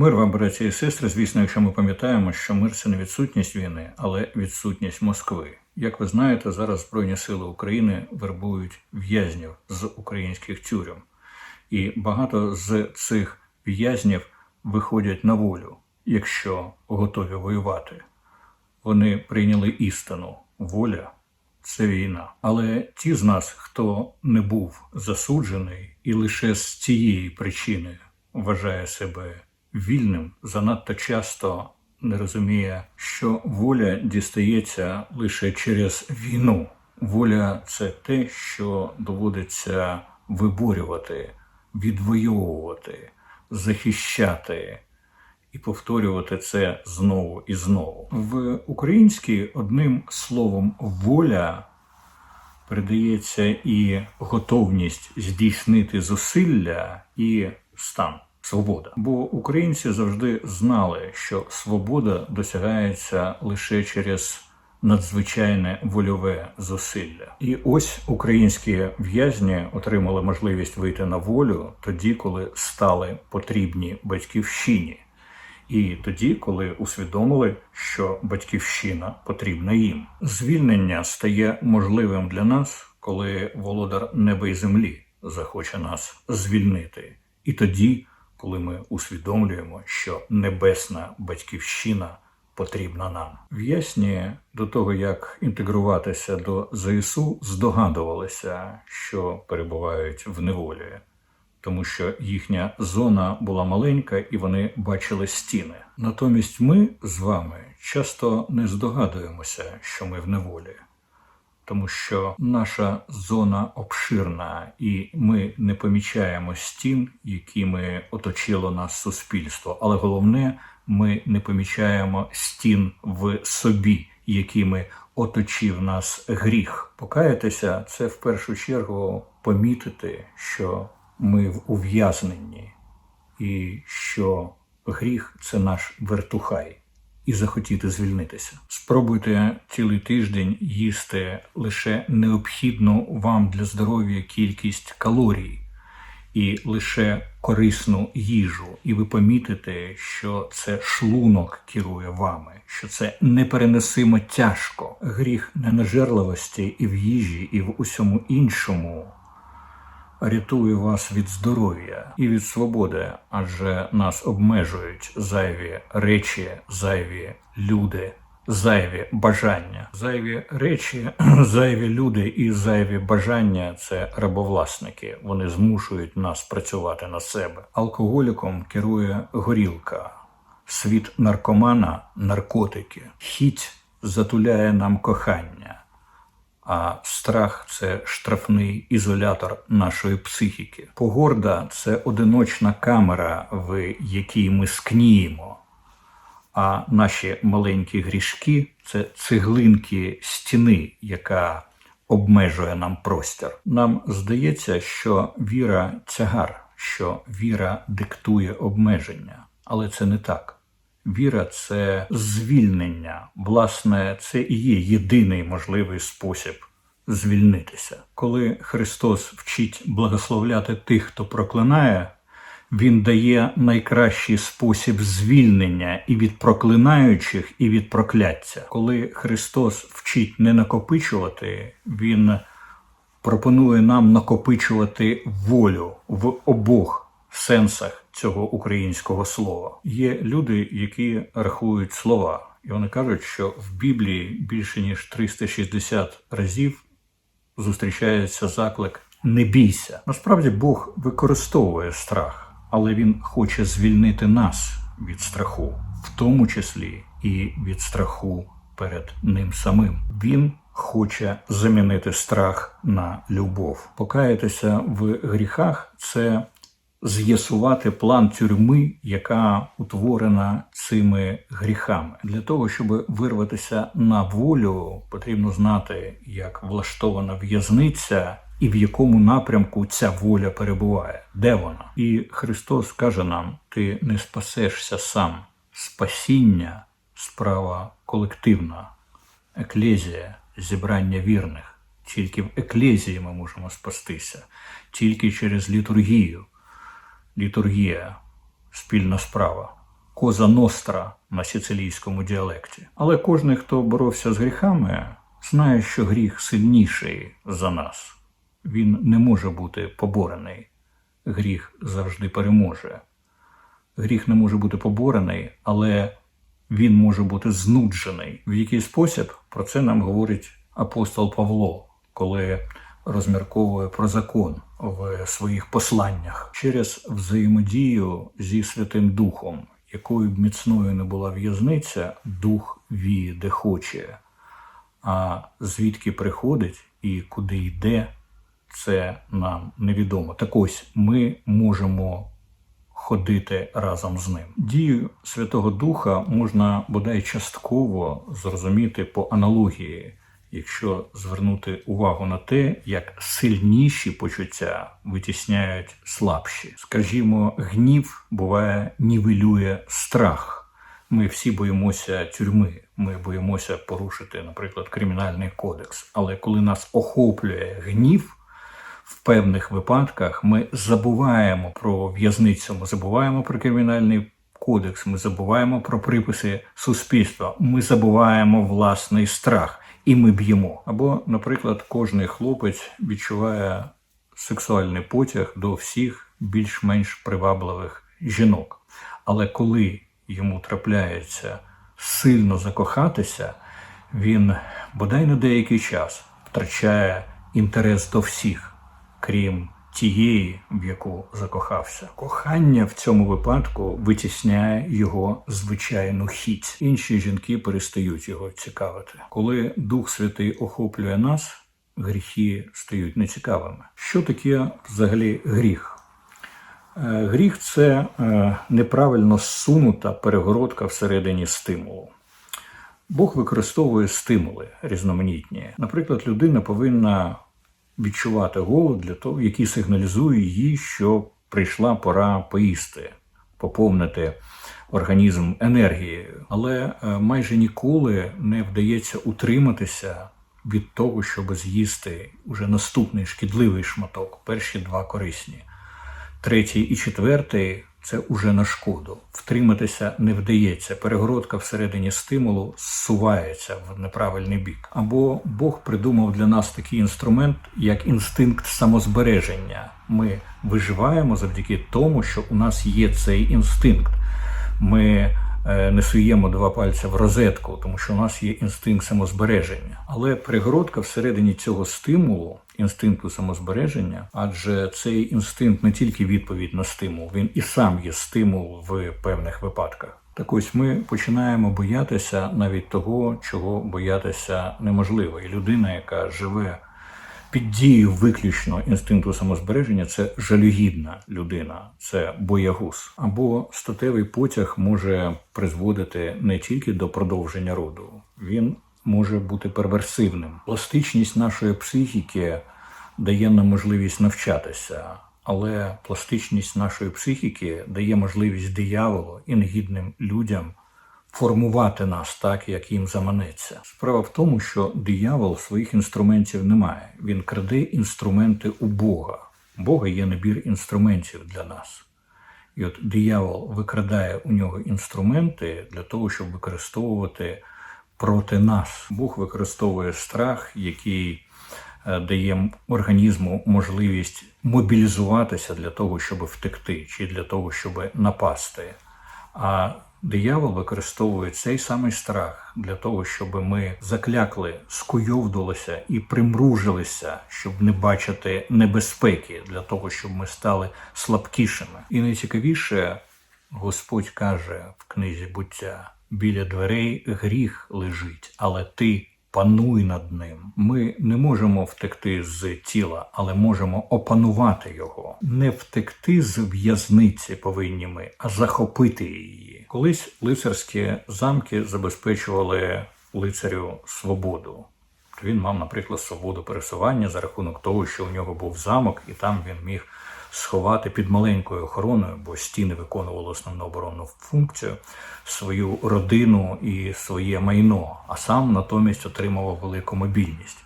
Мир вам, браті і сестри, звісно, якщо ми пам'ятаємо, що мир це не відсутність війни, але відсутність Москви. Як ви знаєте, зараз Збройні Сили України вербують в'язнів з українських тюрем, і багато з цих в'язнів виходять на волю, якщо готові воювати. Вони прийняли істину. Воля це війна. Але ті з нас, хто не був засуджений і лише з цієї причини вважає себе вільним, занадто часто не розуміє, що воля дістається лише через війну. Воля це те, що доводиться виборювати, відвоювати, захищати і повторювати це знову і знову. В українській одним словом воля передається і готовність здійснити зусилля, і стан. Свобода, бо українці завжди знали, що свобода досягається лише через надзвичайне вольове зусилля. І ось українські в'язні отримали можливість вийти на волю тоді, коли стали потрібні батьківщині, і тоді, коли усвідомили, що батьківщина потрібна їм. Звільнення стає можливим для нас, коли володар неба і землі захоче нас звільнити, і тоді, коли ми усвідомлюємо, що небесна батьківщина потрібна нам. В'ясні до того, як інтегруватися до ЗСУ, здогадувалися, що перебувають в неволі тому що їхня зона була маленька і вони бачили стіни. Натомість ми з вами часто не здогадуємося, що ми в неволі, тому що наша зона обширна, і ми не помічаємо стін, якими оточило нас суспільство. Але головне, ми не помічаємо стін в собі, якими оточив нас гріх. Покаятися це в першу чергу помітити, що ми в ув'язненні, і що гріх це наш вертухай, і захотіти звільнитися. Спробуйте цілий тиждень їсти лише необхідну вам для здоров'я кількість калорій. І лише корисну їжу, і ви помітите, що це шлунок керує вами, що це непереносимо тяжко. Гріх ненажерливості і в їжі, і в усьому іншому рятує вас від здоров'я і від свободи, адже нас обмежують зайві речі, зайві люди, зайві бажання, зайві речі, зайві люди і зайві бажання це рабовласники. Вони змушують нас працювати на себе. Алкоголіком керує горілка. Світ наркомана наркотики. Хіть затуляє нам кохання а страх це штрафний ізолятор нашої психіки. Погорда це одиночна камера, в якій ми скніємо. А наші маленькі грішки це цеглинки стіни, яка обмежує нам простір. Нам здається, що віра тягар, що віра диктує обмеження, але це не так. Віра це звільнення. Власне, це і є єдиний можливий спосіб звільнитися. Коли Христос вчить благословляти тих, хто проклинає, Він дає найкращий спосіб звільнення і від проклинаючих, і від прокляття. Коли Христос вчить не накопичувати, Він пропонує нам накопичувати волю в обох сенсах цього українського слова. Є люди, які рахують слова, і вони кажуть, що в Біблії більше ніж 360 разів зустрічається заклик не бійся. Насправді Бог використовує страх, але Він хоче звільнити нас від страху, в тому числі і від страху перед ним самим. Він хоче замінити страх на любов. Покаятися в гріхах це з'ясувати план тюрми, яка утворена цими гріхами. Для того, щоб вирватися на волю, потрібно знати, як влаштована в'язниця. І в якому напрямку ця воля перебуває, де вона? І Христос каже нам: ти не спасешся сам. Спасіння справа колективна, еклезія, зібрання вірних. Тільки в еклезії ми можемо спастися, тільки через літургію літургія, спільна справа. Коза Ностра на сицилійському діалекті. Але кожен, хто боровся з гріхами, знає, що гріх сильніший за нас. Він не може бути поборений. Гріх завжди переможе. Гріх не може бути поборений, але він може бути знуджений. В який спосіб про це нам говорить апостол Павло, коли розмірковує про закон в своїх посланнях через взаємодію зі Святим Духом, якою б міцною не була в'язниця, дух віє де хоче. А звідки приходить і куди йде, це нам невідомо. Так ось ми можемо ходити разом з ним. Дію Святого Духа можна бодай частково зрозуміти по аналогії, якщо звернути увагу на те, як сильніші почуття витісняють слабші. Скажімо, гнів буває нівелює страх. Ми всі боїмося тюрми, ми боїмося порушити, наприклад, кримінальний кодекс. Але коли нас охоплює гнів, в певних випадках ми забуваємо про в'язницю, ми забуваємо про кримінальний кодекс, ми забуваємо про приписи суспільства, ми забуваємо власний страх і ми б'ємо. Або, наприклад, кожний хлопець відчуває сексуальний потяг до всіх більш-менш привабливих жінок. Але коли йому трапляється сильно закохатися, він бодай на деякий час втрачає інтерес до всіх, крім тієї, в яку закохався. Кохання в цьому випадку витісняє його звичайну хіть. Інші жінки перестають його цікавити. Коли Дух Святий охоплює нас, гріхи стають нецікавими. Що таке взагалі гріх? Е, Гріх це е, неправильно зсунута перегородка всередині стимулу. Бог використовує стимули різноманітні. Наприклад, людина повинна відчувати голод для того, який сигналізує їй, що прийшла пора поїсти, поповнити організм енергією. Але е, майже ніколи не вдається утриматися від того, щоб з'їсти уже наступний шкідливий шматок, перші два корисні. Третій і четвертий це уже на шкоду. Втриматися не вдається. Перегородка всередині стимулу зсувається в неправильний бік. Або Бог придумав для нас такий інструмент, як інстинкт самозбереження. Ми виживаємо завдяки тому, що у нас є цей інстинкт. Ми не суємо два пальця в розетку, тому що у нас є інстинкт самозбереження. Але перегородка всередині цього стимулу, інстинкту самозбереження, адже цей інстинкт не тільки відповідь на стимул, він і сам є стимул в певних випадках. Так ось ми починаємо боятися навіть того, чого боятися неможливо. І людина, яка живе під дією виключно інстинкту самозбереження, це жалюгідна людина, це боягуз. Або статевий потяг може призводити не тільки до продовження роду, він може бути перверсивним. Пластичність нашої психіки дає нам можливість навчатися. Але пластичність нашої психіки дає можливість дияволу і негідним людям формувати нас так, як їм заманеться. Справа в тому, що диявол своїх інструментів не має. Він краде інструменти у Бога. Бога є набір інструментів для нас. І от диявол викрадає у нього інструменти для того, щоб використовувати проти нас. Бог використовує страх, який е, дає організму можливість мобілізуватися для того, щоб втекти, чи для того, щоб напасти. А диявол використовує цей самий страх для того, щоб ми заклякли, скуйовдулися і примружилися, щоб не бачити небезпеки, для того, щоб ми стали слабкішими. І найцікавіше, Господь каже в книзі буття: біля дверей гріх лежить, але ти. Пануй над ним. Ми не можемо втекти з тіла, але можемо опанувати його. Не втекти з в'язниці повинні ми, а захопити її. Колись лицарські замки забезпечували лицарю свободу. Він мав, наприклад, свободу пересування за рахунок того, що у нього був замок, і там він міг сховати під маленькою охороною, бо стіни виконували основну оборонну функцію, свою родину і своє майно, а сам натомість отримував велику мобільність.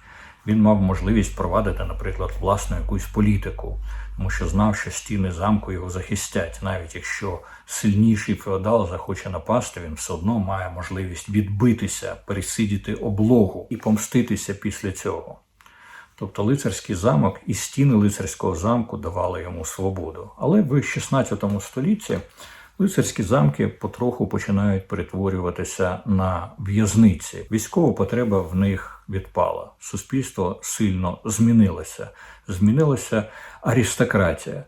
Він мав можливість провадити, наприклад, власну якусь політику, тому що знав, що стіни замку його захистять. Навіть якщо сильніший феодал захоче напасти, він все одно має можливість відбитися, пересидіти облогу і помститися після цього. Тобто лицарський замок і стіни лицарського замку давали йому свободу. Але в 16 столітті лицарські замки потроху починають перетворюватися на в'язниці. Військова потреба в них відпала. Суспільство сильно змінилося. Змінилася аристократія.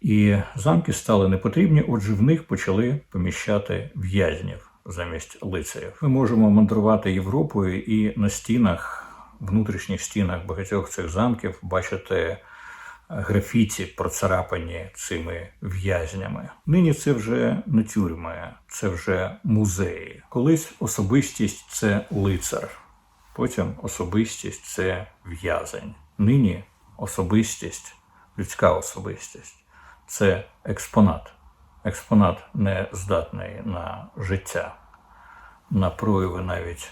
І замки стали непотрібні, отже, в них почали поміщати в'язнів замість лицарів. Ми можемо мандрувати Європою і на стінах внутрішніх стінах багатьох цих замків бачите графіті, процарапані цими в'язнями. Нині це вже не тюрми, це вже музеї. Колись особистість це лицар, потім особистість це в'язень. Нині особистість, людська особистість це експонат. Експонат не здатний на життя, на прояви навіть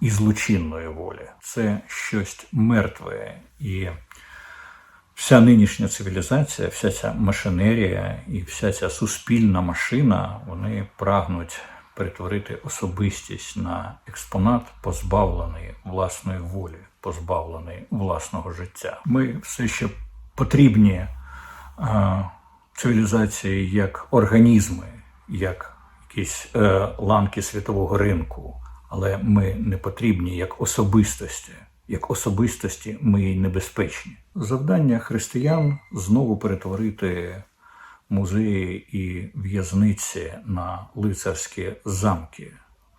і злочинної волі. Це щось мертве. І вся нинішня цивілізація, вся ця машинерія і вся ця суспільна машина, вони прагнуть перетворити особистість на експонат, позбавлений власної волі, позбавлений власного життя. Ми все ще потрібні цивілізації як організми, як якісь е, ланки світового ринку але ми не потрібні як особистості. Як особистості ми й небезпечні. Завдання християн знову перетворити музеї і в'язниці на лицарські замки.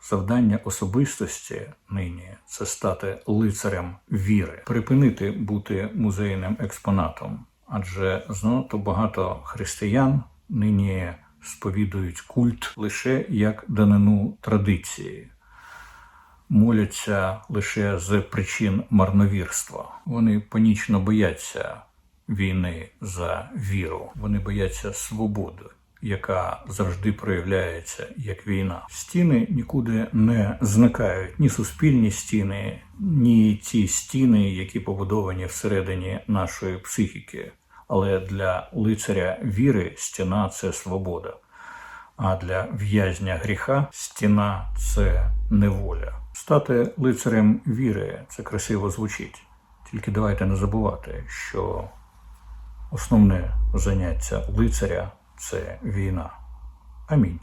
Завдання особистості нині це стати лицарем віри, припинити бути музейним експонатом, адже занадто багато християн нині сповідують культ лише як данину традиції моляться лише з причин марновірства. Вони панічно бояться війни за віру. Вони бояться свободи, яка завжди проявляється як війна. Стіни нікуди не зникають ні суспільні стіни, ні ті стіни, які побудовані всередині нашої психіки. Але для лицаря віри стіна це свобода. А для в'язня гріха стіна це неволя. Стати лицарем віри це красиво звучить. Тільки давайте не забувати, що основне заняття лицаря це війна. Амінь.